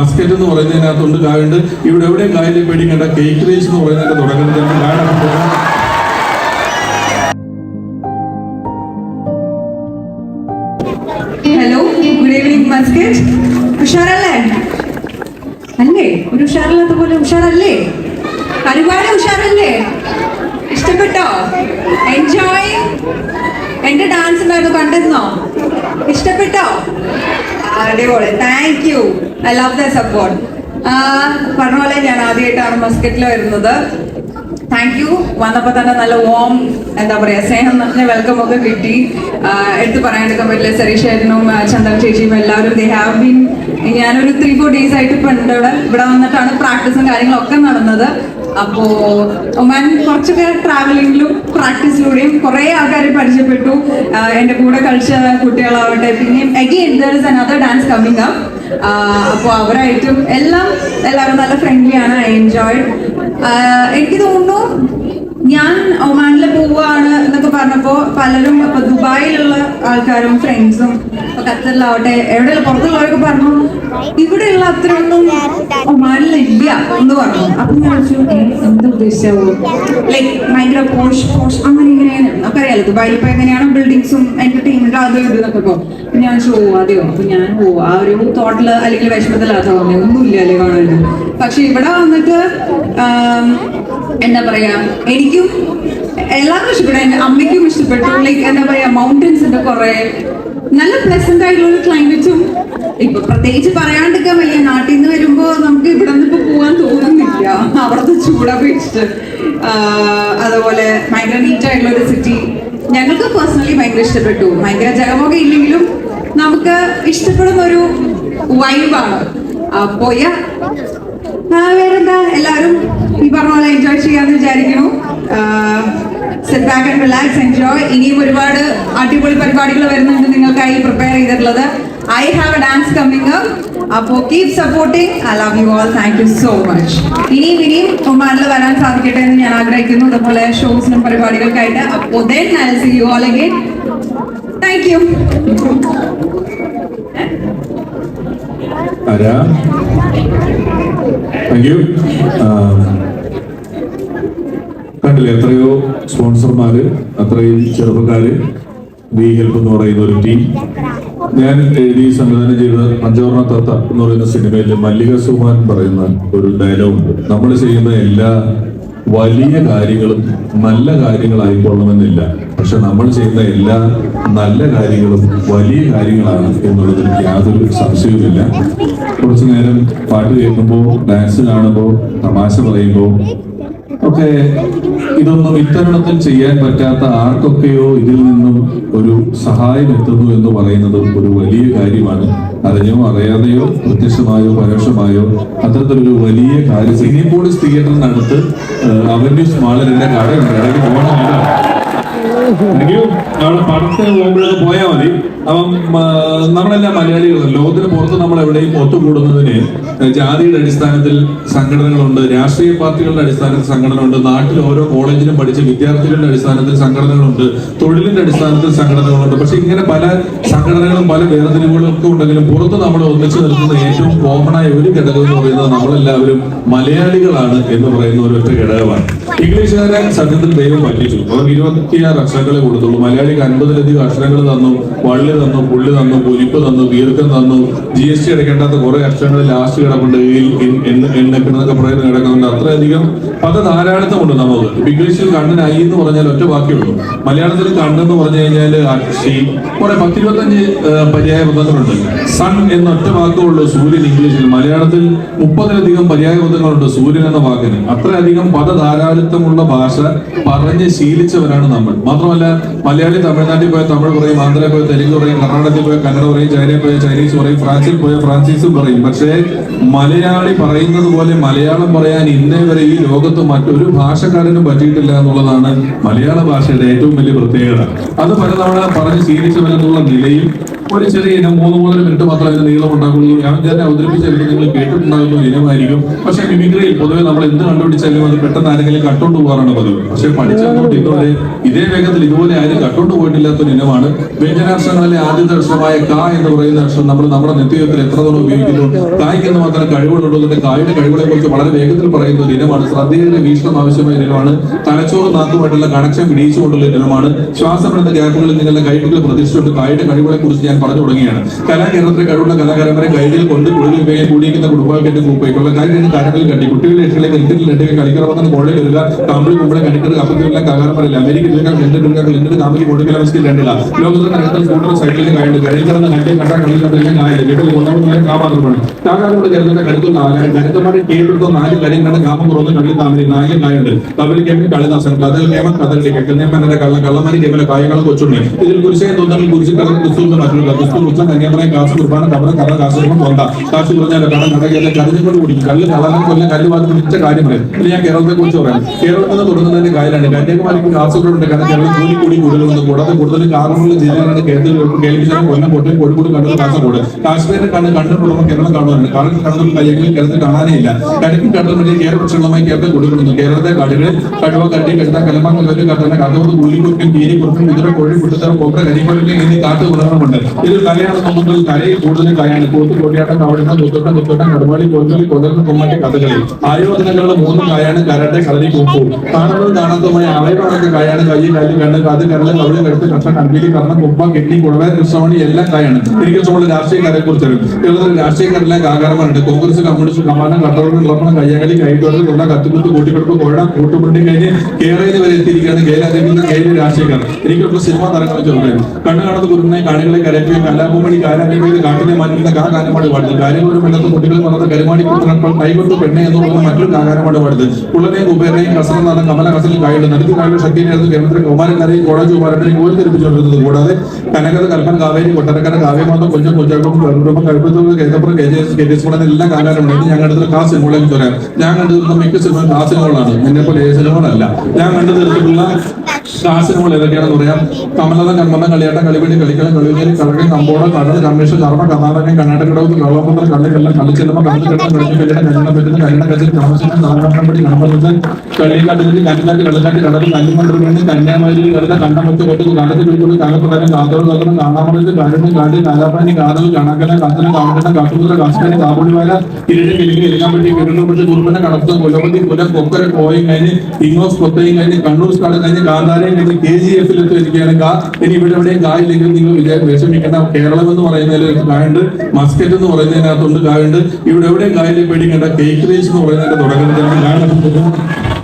Basket എന്ന് പറയുന്നതിനകത്തുണ്ട് കായുണ്ട്. ഇവിടെ എവിടെയും കായലിൽ പേടിക്കേണ്ട. കേക്ക് റേസ് എന്ന് പറയുന്നതിന്റെ തുടങ്ങുന്നത് കായാണ് ഹലോ ഗുഡ് ഈവനിങ് മസ്കറ്റ് ഉഷാറല്ലേ? അല്ലേ? ഒരു ഉഷാറില്ലാത്ത പോലെ ഉഷാറല്ലേ? ഒരുപാട് ഉഷാറല്ലേ? ഇഷ്ടപ്പെട്ടോ? എൻജോയ് എന്റെ ഡാൻസ് ഉണ്ടായിരുന്നു കണ്ടിരുന്നോ? ഇഷ്ടപ്പെട്ടോ? അടിപൊളി. Thank you I love the support പറഞ്ഞ പോലെ ഞാൻ ആദ്യമായിട്ടാണ് മസ്കറ്റിൽ വരുന്നത്. താങ്ക് യു വന്നപ്പോൾ തന്നെ നല്ല വോം എന്താ പറയാ സ്നേഹം നിറഞ്ഞ വെൽക്കം ഒക്കെ കിട്ടി. എടുത്തു പറയാണ്ടിരിക്കാൻ പറ്റില്ല. സരീഷ് ചേട്ടനും ആഹ് ചന്ദ്രൻ ചേച്ചിയും എല്ലാവരും ദേ ഹാവ് ബീൻ ഞാനൊരു ത്രീ ഫോർ ഡേയ്സ് ആയിട്ട് ഇപ്പൊ ഉണ്ട് ഇവിടെ. ഇവിടെ വന്നിട്ടാണ് പ്രാക്ടീസും കാര്യങ്ങളൊക്കെ നടന്നത്. അപ്പോ ഒമാൻ കുറച്ചൊക്കെ ട്രാവലിംഗിലും പ്രാക്ടീസിലൂടെയും കുറെ ആൾക്കാരെ പരിചയപ്പെട്ടു. എന്റെ കൂടെ കളിച്ച കുട്ടികളാവട്ടെ. പിന്നെയും again there is another dance coming up അവരായിട്ടും എല്ലാം എല്ലാവരും നല്ല ഫ്രണ്ട്ലി ആണ്. ഐ എൻജോയ് എനിക്ക് തോന്നുന്നു ഞാൻ ഒമാനിൽ പോവുകയാണ് എന്നൊക്കെ പറഞ്ഞപ്പോൾ പലരും ഇപ്പൊ ദുബായിലുള്ള ആൾക്കാരും ഫ്രണ്ട്സും ഇപ്പൊ ഖത്തറിലാവട്ടെ എവിടെയുള്ള പുറത്തുള്ളവരൊക്കെ പറഞ്ഞു ഇവിടെയുള്ള അത്രയൊന്നും ഒമാനിൽ ഇല്ല എന്ന് പറഞ്ഞു. അപ്പൊ ഞാൻ ചോദിച്ചു "ഏ, എന്ത് ഉദ്ദേശിച്ചാവോ ലൈക്ക് ഭയങ്കര പോഷ് പോഷ് അങ്ങനെ ഇങ്ങനെയാണ് നമുക്കറിയാലോ ദുബായിൽ ഇപ്പൊ എങ്ങനെയാണ് ബിൽഡിങ്സും എന്റർടൈൻമെന്റ് അതും ഇത് എന്നൊക്കെ അപ്പൊ ഞാൻ ചോ "ഓ, അതെയോ? അപ്പൊ ഞാൻ ഓ ആ ഒരു തോട്ടിൽ അല്ലെങ്കിൽ വിഷമത്തിലാത്ത തോന്നി ഒന്നുമില്ല അല്ലേ കാണാൻ പക്ഷെ ഇവിടെ വന്നിട്ട് എന്താ പറയാ എനിക്കും എല്ലാവർക്കും ഇഷ്ടപ്പെട്ടു. അമ്മയ്ക്കും ഇഷ്ടപ്പെട്ടു. ലൈക്ക് എന്താ പറയാ മൗണ്ടൻസിന്റെ കുറെ. നല്ല പ്ലസന്റ് ആയിട്ടുള്ള ക്ലൈമറ്റും ഇപ്പൊ പ്രത്യേകിച്ച് പറയാണ്ടിരിക്കാൻ വയ്യ. നാട്ടിൽ നിന്ന് വരുമ്പോ നമുക്ക് ഇവിടെ നിന്ന് ഇപ്പൊ പോവാൻ തോന്നുന്നില്ല. അവിടുത്തെ ചൂടപേക്ഷിച്ച് അതുപോലെ ഭയങ്കര നീറ്റ് ആയിട്ടുള്ള ഒരു സിറ്റി ഞങ്ങൾക്ക് പേഴ്സണലി ഭയങ്കര ഇഷ്ടപ്പെട്ടു. ഭയങ്കര ജഗമൊക്കെ ഇല്ലെങ്കിലും നമുക്ക് ഇഷ്ടപ്പെടുന്ന ഒരു വൈബാണ് പോയ. വേറെന്താ? എല്ലാവരും ഈ പറഞ്ഞ പോലെ എൻജോയ് ചെയ്യാന്ന് വിചാരിക്കണു sit back and relax enjoy ഇനിയും ഒരുപാട് അടിപൊളി പരിപാടികൾ വരുന്നുണ്ട് നിങ്ങൾക്കായി പ്രിപ്പയർ ചെയ്തിട്ടുള്ളത്. I have a dance coming അപ്പോ keep supporting I love you all thank you so much ഇനിയും ഇനിയും ഒമാനിൽ വരാൻ സാധിക്കട്ടെ എന്ന് ഞാൻ ആഗ്രഹിക്കുന്നു. അതുപോലെ ഷോസിനും പരിപാടികൾക്കായിട്ട്. അപ്പോൾ then I see you all again thank you thank you കണ്ടില്ലേ എത്രയോ സ്പോൺസർമാര് അത്രയും ചെറുപ്പക്കാര് ദി ഹെൽപ്പ് എന്ന് പറയുന്ന ഒരു ടീം. ഞാൻ എഴുതി സംവിധാനം ചെയ്ത പഞ്ചവർണ തത്ത എന്ന് പറയുന്ന സിനിമയിൽ മല്ലിക സുമാൻ പറയുന്ന ഒരു ഡയലോഗ് നമ്മൾ ചെയ്യുന്ന എല്ലാ വലിയ കാര്യങ്ങളും നല്ല കാര്യങ്ങളായിക്കൊള്ളണമെന്നില്ല പക്ഷെ നമ്മൾ ചെയ്യുന്ന എല്ലാ നല്ല കാര്യങ്ങളും വലിയ കാര്യങ്ങളാണ് എന്നുള്ളതിൽ യാതൊരു സംശയവുമില്ല. കുറച്ചു നേരം പാട്ട് കേൾക്കുമ്പോൾ ഡാൻസ് കാണുമ്പോൾ തമാശ പറയുമ്പോൾ ഒക്കെ ഇതൊന്നും ഇത്തരണത്തിൽ ചെയ്യാൻ പറ്റാത്ത ആർക്കൊക്കെയോ ഇതിൽ നിന്നും ഒരു സഹായം എത്തുന്നു എന്ന് പറയുന്നത് ഒരു വലിയ കാര്യമാണ്. അറിഞ്ഞോ അറിയാതെയോ പ്രത്യക്ഷമായോ പരോക്ഷമായോ അത്തരത്തിലൊരു വലിയ കാര്യം. സിനിമോളിസ് തിയേറ്ററിനടുത്ത് അവന്യൂസ് മാളിൽ കടയുണ്ട്. കടയിൽ പോകണമില്ല. എനിക്ക് അവിടെ പടത്തിന് പോകുമ്പോഴൊക്കെ പോയാൽ മതി. അപ്പം നമ്മളെല്ലാം മലയാളികളാണ് ലോകത്തിന് പുറത്ത് നമ്മൾ എവിടെയും ഒത്തുകൂടുന്നതിന് ജാതിയുടെ അടിസ്ഥാനത്തിൽ സംഘടനകളുണ്ട് രാഷ്ട്രീയ പാർട്ടികളുടെ അടിസ്ഥാനത്തിൽ സംഘടനകളുണ്ട് നാട്ടിൽ ഓരോ കോളേജിലും പഠിച്ച വിദ്യാർത്ഥികളുടെ അടിസ്ഥാനത്തിൽ സംഘടനകളുണ്ട് തൊഴിലിന്റെ അടിസ്ഥാനത്തിൽ സംഘടനകളുണ്ട്. പക്ഷെ ഇങ്ങനെ പല സംഘടനകളും പല വേർതിരിവുകളും ഒക്കെ ഉണ്ടെങ്കിലും പുറത്ത് നമ്മൾ ഒന്നിച്ചു നിൽക്കുന്ന ഏറ്റവും കോമണായ ഒരു ഘടകം എന്ന് പറയുന്നത് നമ്മളെല്ലാവരും മലയാളികളാണ് എന്ന് പറയുന്ന ഒരു ഘടകമാണ്. ഇംഗ്ലീഷുകാരെ സത്യത്തിൽ ദൈവം പറ്റിച്ചു. അവർ ഇരുപത്തിയാറ് അക്ഷരങ്ങളെ കൊടുത്തുള്ളൂ. മലയാളിക്ക് അൻപതിലധികം അക്ഷരങ്ങൾ തന്നു വള്ളി തന്നു പുള്ളി തന്നു പുലിപ്പ് തന്നു ദീർഘം തന്നു ജി എസ് ടി അടയ്ക്കേണ്ടാത്ത കുറെ അക്ഷരങ്ങൾ ലാസ്റ്റ് കിടപ്പുണ്ട്. എന്നൊക്കെ പറയുന്നത് കിടക്കുന്നുണ്ട്. അത്രയധികം പല ധാരാളിത്തമുണ്ട് നമുക്ക്. ഇംഗ്ലീഷിൽ കണ്ണിന് ഐ എന്ന് പറഞ്ഞാൽ ഒറ്റ ബാക്കിയുള്ളൂ മലയാളത്തിൽ കണ്ണെന്ന് പറഞ്ഞു കഴിഞ്ഞാൽ അക്ഷി കുറെ പത്തിരുപത്തഞ്ച് പര്യായ പദങ്ങളുണ്ട്. സൺ എന്ന ഒറ്റ വാക്കുള്ളൂ സൂര്യൻ ഇംഗ്ലീഷിൽ. മലയാളത്തിൽ മുപ്പതിലധികം പര്യായ പദങ്ങളുണ്ട് സൂര്യൻ എന്ന വാക്കിന്. അത്രയധികം പദധാരാളിത്തമുള്ള ഭാഷ പറഞ്ഞ് ശീലിച്ചവരാണ് നമ്മൾ. മാത്രമല്ല മലയാളി തമിഴ്നാട്ടിൽ പോയ തമിഴ് പറയും ആന്ധ്രയിൽ പോയ തെലുങ്ക് പറയും കർണാടകത്തിൽ പോയ കന്നഡ പറയും ചൈനയിൽ പോയ ചൈനീസ് പറയും ഫ്രാൻസിൽ പോയ ഫ്രാൻസീസും പറയും. പക്ഷേ മലയാളി പറയുന്നത് പോലെ മലയാളം പറയാൻ ഇന്നേ വരെ ഈ ലോകത്ത് മറ്റൊരു ഭാഷക്കാരനും പറ്റിയിട്ടില്ല എന്നുള്ളതാണ് മലയാള ഭാഷയുടെ ഏറ്റവും വലിയ പ്രത്യേകത. അത് പലതവണ പറഞ്ഞ് ശീലിച്ചവരെന്നുള്ള നിലയിൽ ഒരു ചെറിയ ഇനം മൂന്ന് മൂന്നര മിനിറ്റ് മാത്രമേ അതിന് നീളം ഉണ്ടാകുള്ളൂ. ഞാൻ തന്നെ അവതരിപ്പിച്ചെടുത്ത് നിങ്ങൾ കേട്ടിട്ടുണ്ടാകുന്ന ഇനമായിരിക്കും. പക്ഷെ മിമിക്രിയിൽ പൊതുവെ നമ്മൾ എന്ത് കണ്ടുപിടിച്ചാലും അത് പെട്ടെന്ന് ആരെങ്കിലും കട്ടോണ്ട് പോകാറാണ് പതിവ്. പക്ഷെ പഠിച്ചതുകൊണ്ട് ഇതുവരെ ഇതേ വേഗത്തിൽ ഇതുപോലെ ആരും കട്ടോണ്ട് പോയിട്ടില്ലാത്ത ഒരു ഇനമാണ്. വ്യഞ്ജനാക്ഷരങ്ങളിലെ ആദ്യത്തെ അക്ഷരമായ ക എന്ന് പറയുന്ന അക്ഷരം നമ്മൾ നമ്മുടെ നിത്യത്തിൽ എത്രത്തോളം ഉപയോഗിക്കുന്നു? ഉപയോഗിക്കുന്നു എന്ന് മാത്രം കഴിവുകളുള്ളതിന്റെ കായുടെ കഴിവുകളെ കുറിച്ച് വളരെ വേഗത്തിൽ പറയുന്ന ഒരു ഇനമാണ്. ശ്രദ്ധയുടെ വീക്ഷണം ആവശ്യമായ ഇനമാണ്. തലച്ചോറ് നാക്കുമായിട്ടുള്ള കണക്ഷൻ വിടിയിച്ചുകൊണ്ടുള്ള ഇനമാണ്. ശ്വാസം എന്ന ഗ്യാപ്പുകളിൽ നിങ്ങളുടെ കൈകൾ പ്രതീക്ഷിച്ചുകൊണ്ട് കായുടെ കഴിവുകളെ കുറിച്ച് ഞാൻ പറഞ്ഞു തുടങ്ങിയാണ് കലാകേരളത്തിലെ കഴിവുള്ള കലാകാരന്മാരെ കൈകൾ കൊണ്ട് കൂടുതൽ ഉപയോഗം കൂടിയിരിക്കുന്ന കുടുംബാക്കന്റെ കൂപ്പയ്ക്കുള്ള കാര്യം കാര്യങ്ങളിൽ കണ്ടി കുട്ടികളുടെ ഇഷ്ടത്തിലേക്ക് എന്തിനും ലെട്ടിൽ കളിക്കണമെന്ന് കോഴി വരിക തമിഴ് കുമ്പളെ കണ്ടിട്ട് കപ്പത്തിലുള്ള കലാകാരന്മാരില്ല രണ്ട് ഡുർഗകൾ ഇന്ത്യൻ കാമിക്ക് കൊടുക്കൽ അവസ്ഥയിൽ രണ്ടില്ല ലോകത്തിന്റെ നഗരത്തിൽ സ്കൂട്ടർ സൈക്കിളിൽ കായുണ്ട് കിടന്ന കണ്ടി വീട്ടിൽ കൊണ്ടുപോകുന്ന കാപാത്രമാണ് കാകാരുടെ കരുതുന്ന കരുത്തുന്ന നാല് കരുത്തമാരെ കേട്ടെടുത്ത നാല് കാര്യം കണ്ട കാമം തുറന്ന് കള്ളി താമരി നായകൻ കായുണ്ട് തമിഴ് കേമൻ കളിദാസൻ കഥകൾ കേമൻ കഥകളി കെക്കന്നേമ്മന്റെ കള്ള കള്ളമാരി കായകളെ കൊച്ചുണ്ട് ഇതിൽ കുരിശയെ തോന്നൽ കുരിശ് കഥ ക്രിസ്തു ഉച്ച കന്യാമറ കാശ് കുർബാന കബറ കഥ കാശും കൊണ്ട കാശ് കുറഞ്ഞാൽ കട കടകയല്ല കരഞ്ഞുകൊണ്ട് കുടിക്കും. കല്ല് കള്ളനെ കൊല്ലം കല്ല് വാങ്ങി പിടിച്ച കാര്യം പറയും ഇത് ഞാൻ കേരളത്തെ കുറിച്ച് പറയാം. കേരളത്തിൽ നിന്ന് തുടങ്ങുന്നതിന്റെ കാര്യമാണ് കന്യാകുമാരിക്ക് കാസർഗോഡുണ്ട് കാരണം കേരളം കൂടി കൂടി കൂടുതലുണ്ട്. കൂടാതെ കൂടുതൽ കാരണമുള്ള ജില്ലകളാണ് കേരളത്തിൽ കേൾപ്പിച്ചാൽ കൊല്ലം കോട്ടയം കോഴിക്കോട് കണ്ണൂർ കാസർഗോഡ് കാശ്മീരിനെ കണ്ണ് കണ്ടിട്ടുള്ള കേരളം കാണുന്നുണ്ട് കാരണം കണ്ണൂർ കയ്യെങ്കിലും കേരളത്തിൽ കാണാനേ ഇല്ല. കടൽ വഴി കേരള വൃക്ഷങ്ങളുമായി കേരളത്തിൽ കൊടുക്കുന്നു കേരളത്തെ കാടുകളിൽ കടുവ കട്ടി കെട്ട കലമാങ്ങൾ കല്ല് കട്ടന കഥവത് ഉള്ളിക്കുറുക്കും കീരി കുറുക്കും കുതിര കോഴി കുട്ടത്തറ കോപ്ര കരിക്കൊടുക്കും എന്നീ കാട്ടു ഗുണങ്ങളുമുണ്ട് ഇതിൽ കലയാണ് നോക്കുമ്പോൾ കലയിൽ കൂടുതൽ കലയാണ്. കൂത്ത് കോടിയാട്ടം കവടം കുത്തോട്ടം കുത്തോട്ടം കടമാളി കോൽക്കളി കൊതർന്ന് കുമ്മട്ടി കഥകളി. ആയോധനങ്ങളുടെ മൂന്ന് കായാണ് കരട്ടെ കളരി കൂപ്പു കാണുന്നതും കാണാത്തതുമായ അവയവങ്ങളൊക്കെ കായാണ് കൈ കല്ല് കണ്ണ് കാത് കരൾ കവിത കഴുത്ത് കഷ്ടം കണ്ടിലി കർണം കുപ്പ കെട്ടി കുടവ കൃഷ്ണമണി എല്ലാം കായാണ് എനിക്ക് രാഷ്ട്രീയ രാഷ്ട്രീയക്കാരെ കുറിച്ച് അറിയും കേരളത്തിൽ രാഷ്ട്രീയക്കാരെല്ലാം ആകാരമാരുണ്ട് കോൺഗ്രസ് കമ്മ്യൂണിസ്റ്റ് കമാനം കട്ടോളം ഇളപ്പണം കയ്യാകളി കൊണ്ട കത്തുകുത്ത് കൂട്ടിക്കെടുപ്പ് കോഴ കൂട്ടുപുണ്ടി കഴിഞ്ഞ് കേരളയിൽ വരെ എത്തിയിരിക്കുകയാണ് കേരളത്തിൽ നിന്ന് കേരള രാഷ്ട്രീയക്കാർ. എനിക്കുള്ള സിനിമ തരങ്ങൾ ചോദിക്കുന്നത് കണ്ണു കാണുന്ന കുരുവിനെ കാണികളെ കരയ്ക്കുകയും കലാഭൂമണി കാലാനിമയിൽ കാട്ടിനെ മാറ്റുന്ന കാ കാലമാട് പാടുന്നത്. കാര്യങ്ങളും ഇല്ലാത്ത കുട്ടികൾ പറഞ്ഞത് കരുമാടി പുത്രപ്പോൾ കൈകൊണ്ട് പെണ്ണെ എന്നുള്ളത് മറ്റൊരു കാകാരമാട് പാടുന്നത്. പുള്ളനെയും കുബേരനെയും കമല കസലിൽ കായുണ്ട് നടുക്ക് കായുടെ ശക്തിയായിരുന്നു കേരളത്തിലെ കുമാരനരെയും കോളേജ് കുമാരനെയും കോരി ധരിപ്പിച്ചുകൊണ്ടിരുന്നത് കൂടാതെ കനകത കൽപ്പൻ കാവേരി കൊട്ടരക്കര കാവ്യമാതം കൊഞ്ചം കൊഞ്ചാക്കും കരുമ്പം കഴുപ്പത്തൂർ K J S K G S കൂടെ എല്ലാം കാകാരമുണ്ട് ഇത് ഞാൻ കണ്ടത് ക്ലാസ് സിനിമകളെ ഞാൻ കണ്ടിരുന്ന മിക്ക സിനിമ ക്ലാസ് സിനിമകളാണ്. എന്നെ പോലെ സിനിമകളല്ല. ഞാൻ കണ്ടു സിനിമകൾ ഏതൊക്കെയാണെന്ന് പറയാം. കമലത കണ്മന്ന കളിയാട്ടം കളിപിടി കളിക്കളം കളിവേലി കളകൻ കമ്പോട കടൽ കമ്മീഷൻ ചർമ്മ കർണാടകം കർണാടകടവ് കള്ളപ്പന്തൽ കള്ളിക്കെല്ലാം കളിച്ചെല്ലാം കിടന്ന് കളിച്ചു കല്യാണം പറ്റുന്ന കല്യാണം കച്ചിൽ താമസിക്കുന്ന നാഗമ്പടി കണമ്പലത്ത് കളിക്കാട്ടിൽ കല്ലിക്കാട്ട് കള്ളക്കാട്ട് കടൽ കന്യാമാരി കളിത കടല കണ്ടമത്ത് കൊട്ടു കാലത്ത് പിടിക്കുന്നു കാലപ്രകാരം കാതോട് കലണം കാണാമലത്ത് കാരുണ്യം കാട്ടി കാലാപ്പാനി കാതൽ കണക്കല കാത്തന കാമട്ടം കാട്ടുമുദ്ര കാസ്കാരി കാബുളിവാല ഇരുട്ട് കിലുക്കി പറ്റി കിരുന്നപ്പെട്ട് കുറുമ്പന കടത്ത് കൊല്ലപ്പത്തി കുല കൊക്കര കോയും കഴിഞ്ഞ് ഇങ്ങോസ് കൊത്തയും കഴിഞ്ഞ് കണ്ണൂർ കാട് കഴിഞ്ഞ് കാന്താരയും നിങ്ങൾ കെ ജി എഫിൽ ഇരിക്കുകയാണ് കാ ഇനി ഇവിടെ എവിടെയും കായില്ലെങ്കിൽ നിങ്ങൾ വിഷമിക്കേണ്ട. കേരളം എന്ന് പറയുന്നതിൽ കായുണ്ട് മസ്കറ്റ് എന്ന് പറയുന്നതിനകത്തുണ്ട് കായുണ്ട് ഇവിടെ എവിടെയും കായിലെ പേടിക്കേണ്ട. കേക്ക് റേസ് എന്ന് പറയുന്നതിന്റെ തുടക്കത്തിലാണ് ഞാൻ